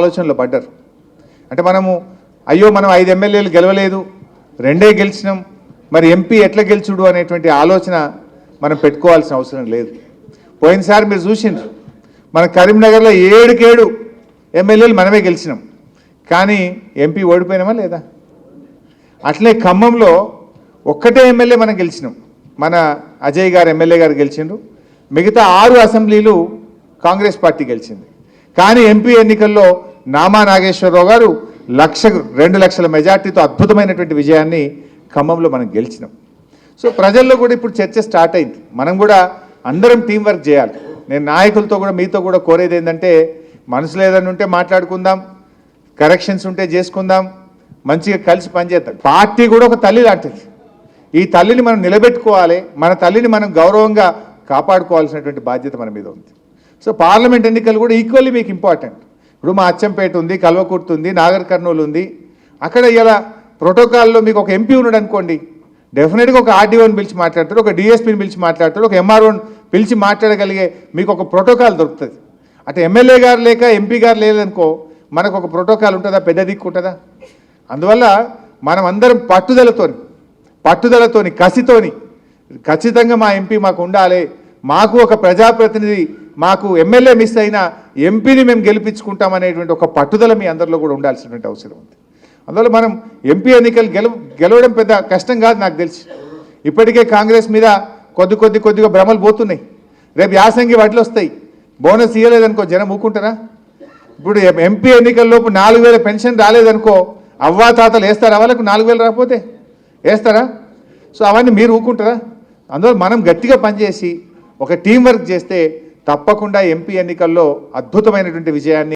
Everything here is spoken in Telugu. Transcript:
ఆలోచనలో పడ్డారు. అంటే మనము అయ్యో మనం ఐదు ఎమ్మెల్యేలు గెలవలేదు రెండే గెలిచినాం మరి ఎంపీ ఎట్లా గెలిచుడు అనేటువంటి ఆలోచన మనం పెట్టుకోవాల్సిన అవసరం లేదు. పోయినసారి మీరు చూసిండ్రు మన కరీంనగర్లో ఏడుకేడు ఎమ్మెల్యేలు మనమే గెలిచినాం. కానీ ఎంపీ ఓడిపోయినామా లేదా? అట్లే ఖమ్మంలో ఒక్కటే ఎమ్మెల్యే మనం గెలిచినాం. మన అజయ్ గారు ఎమ్మెల్యే గారు గెలిచిండ్రు. మిగతా ఆరు అసెంబ్లీలు కాంగ్రెస్ పార్టీ గెలిచింది. కానీ ఎంపీ ఎన్నికల్లో నామా నాగేశ్వరరావు గారు లక్ష రెండు లక్షల మెజార్టీతో అద్భుతమైనటువంటి విజయాన్ని ఖమ్మంలో మనం గెలిచినాం. సో ప్రజల్లో కూడా ఇప్పుడు చర్చ స్టార్ట్ అయింది. మనం కూడా అందరం టీం వర్క్ చేయాలి. నేను నాయకులతో కూడా మీతో కూడా కోరేది ఏంటంటే మనసులో ఏదైనా ఉంటే మాట్లాడుకుందాం కరెక్షన్స్ ఉంటే చేసుకుందాం మంచిగా కలిసి పనిచేద్దాం. పార్టీ కూడా ఒక తల్లి లాంటిది. ఈ తల్లిని మనం నిలబెట్టుకోవాలి మన తల్లిని మనం గౌరవంగా కాపాడుకోవాల్సినటువంటి బాధ్యత మన మీద ఉంది. సో పార్లమెంట్ ఎన్నికలు కూడా ఈక్వల్లీ మీకు ఇంపార్టెంట్ ఇప్పుడు మా అచ్చంపేట ఉంది కల్వకుర్తి ఉంది నాగర్ కర్నూలు ఉంది. అక్కడ ఇలా ప్రోటోకాల్లో మీకు ఒక ఎంపీ ఉన్నాడు అనుకోండి డెఫినెట్గా ఒక ఆర్డీఓని పిలిచి మాట్లాడతాడు ఒక డిఎస్పీని పిలిచి మాట్లాడతాడు ఒక ఎంఆర్ఓని పిలిచి మాట్లాడగలిగే మీకు ఒక ప్రోటోకాల్ దొరుకుతుంది. అటు ఎమ్మెల్యే గారు లేక ఎంపీ గారు లేదనుకో మనకు ఒక ప్రోటోకాల్ ఉంటుందా? పెద్ద దిక్కు ఉంటుందా? అందువల్ల మనం అందరం పట్టుదలతోని పట్టుదలతోని కసితోని ఖచ్చితంగా మా ఎంపీ మాకు ఉండాలి మాకు ఒక ప్రజాప్రతినిధి మాకు ఎమ్మెల్యే మిస్ అయినా ఎంపీని మేము గెలిపించుకుంటామనేటువంటి ఒక పట్టుదల మీ అందరిలో కూడా ఉండాల్సినటువంటి అవసరం ఉంది. అందువల్ల మనం ఎంపీ ఎన్నికలు గెలవ గెలవడం పెద్ద కష్టం కాదు నాకు తెలిసి. ఇప్పటికే కాంగ్రెస్ మీద కొద్ది కొద్ది కొద్దిగా భ్రమలు పోతున్నాయి. రేపు యాసంగి వడ్లు వస్తాయి. బోనస్ ఇవ్వలేదనుకో జనం ఊకుంటారా? ఇప్పుడు ఎంపీ ఎన్నికల్లోపు నాలుగు వేల పెన్షన్ రాలేదనుకో అవ్వా తాతలు వేస్తారా వాళ్ళకు నాలుగు వేలు రాకపోతే? వేస్తారా? సో అవన్నీ మీరు ఊకుంటారా? అందువల్ల మనం గట్టిగా పనిచేసి ఒక టీం వర్క్ చేస్తే తప్పకుండా ఎంపీ ఎన్నికల్లో అద్భుతమైనటువంటి విజయాన్ని